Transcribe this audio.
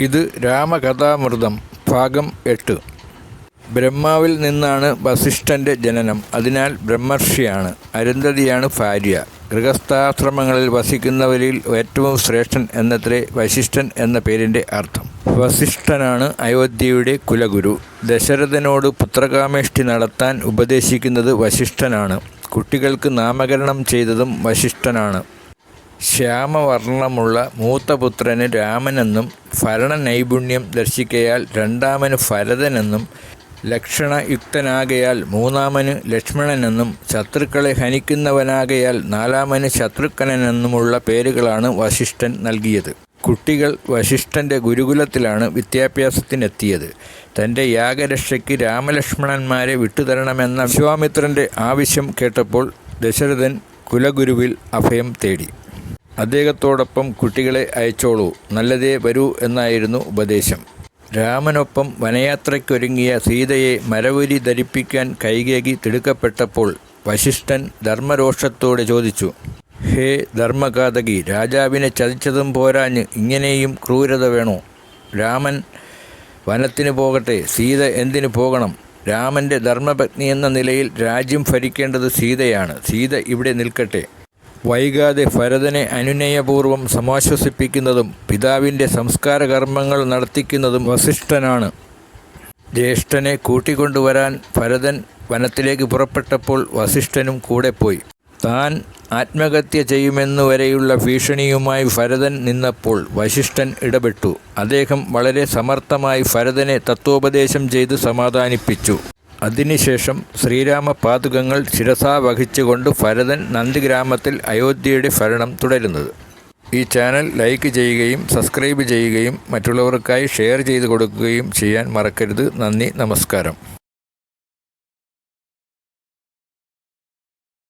ഇത് രാമകഥാമൃതം ഭാഗം എട്ട്. ബ്രഹ്മാവിൽ നിന്നാണ് വസിഷ്ഠന്റെ ജനനം. അതിനാൽ ബ്രഹ്മർഷിയാണ്. അരുന്ധതിയാണ് ഭാര്യ. ഗൃഹസ്ഥാശ്രമങ്ങളിൽ വസിക്കുന്നവരിൽ ഏറ്റവും ശ്രേഷ്ഠൻ എന്നത്രേ വശിഷ്ഠൻ എന്ന പേരിന്റെ അർത്ഥം. വസിഷ്ഠനാണ് അയോധ്യയുടെ കുലഗുരു. ദശരഥനോട് പുത്രകാമേഷ്ടി നടത്താൻ ഉപദേശിക്കുന്നത് വശിഷ്ഠനാണ് കുട്ടികൾക്ക് നാമകരണം ചെയ്തതും വശിഷ്ഠനാണ് ശ്യാമവർണമുള്ള മൂത്തപുത്രന് രാമനെന്നും ഭരണനൈപുണ്യം ദർശിക്കയാൽ രണ്ടാമന് ഭരതനെന്നും ലക്ഷണയുക്തനാകയാൽ മൂന്നാമന് ലക്ഷ്മണനെന്നും ശത്രുക്കളെ ഹനിക്കുന്നവനാകയാൽ നാലാമന് ശത്രുഘ്നനെന്നുമുള്ള പേരുകളാണ് വശിഷ്ഠൻ നൽകിയത്. കുട്ടികൾ വശിഷ്ഠന്റെ ഗുരുകുലത്തിലാണ് വിദ്യാഭ്യാസത്തിനെത്തിയത്. തന്റെ യാഗരക്ഷയ്ക്ക് രാമലക്ഷ്മണന്മാരെ വിട്ടുതരണമെന്ന വിശ്വാമിത്രന്റെ ആവശ്യം കേട്ടപ്പോൾ ദശരഥൻ കുലഗുരുവിൽ അഭയം തേടി. അദ്ദേഹത്തോടൊപ്പം കുട്ടികളെ അയച്ചോളൂ. നല്ലതേ വരൂ എന്നായിരുന്നു ഉപദേശം. രാമനൊപ്പം വനയാത്രയ്ക്കൊരുങ്ങിയ സീതയെ മരവുരി ധരിപ്പിക്കാൻ കൈകേകി തിടുക്കപ്പെട്ടപ്പോൾ വശിഷ്ഠൻ ധർമ്മരോഷത്തോടെ ചോദിച്ചു ഹേ ധർമ്മഘാതകി രാജാവിനെ ചതിച്ചതും പോരാഞ്ഞ് ഇങ്ങനെയും ക്രൂരത വേണോ? രാമൻ വനത്തിന് പോകട്ടെ സീത എന്തിനു പോകണം? രാമന്റെ ധർമ്മപത്നി എന്ന നിലയിൽ രാജ്യം ഭരിക്കേണ്ടത് സീതയാണ്. സീത ഇവിടെ നിൽക്കട്ടെ. വൈകാതെ ഭരതനെ അനുനയപൂർവം സമാശ്വസിപ്പിക്കുന്നതും പിതാവിന്റെ സംസ്കാര കർമ്മങ്ങൾ നടത്തിക്കുന്നതും വസിഷ്ഠനാണ്. ജ്യേഷ്ഠനെ കൂട്ടിക്കൊണ്ടുവരാൻ ഭരതൻ വനത്തിലേക്ക് പുറപ്പെട്ടപ്പോൾ വസിഷ്ഠനും കൂടെ പോയി. താൻ ആത്മഹത്യ ചെയ്യുമെന്നു വരെയുള്ള ഭീഷണിയുമായി ഭരതൻ നിന്നപ്പോൾ വശിഷ്ഠൻ ഇടപെട്ടു. അദ്ദേഹം വളരെ സമർത്ഥമായി ഭരതനെ തത്വോപദേശം ചെയ്ത് സമാധാനിപ്പിച്ചു. അതിനുശേഷം ശ്രീരാമ പാതുകങ്ങൾ ശിരസാ വഹിച്ചുകൊണ്ട് ഭരതൻ നന്ദിഗ്രാമത്തിൽ അയോധ്യയുടെ ഭരണം തുടരുന്നത്. ഈ ചാനൽ ലൈക്ക് ചെയ്യുകയും സബ്സ്ക്രൈബ് ചെയ്യുകയും മറ്റുള്ളവർക്കായി ഷെയർ ചെയ്ത് കൊടുക്കുകയും ചെയ്യാൻ മറക്കരുത്. നന്ദി നമസ്കാരം.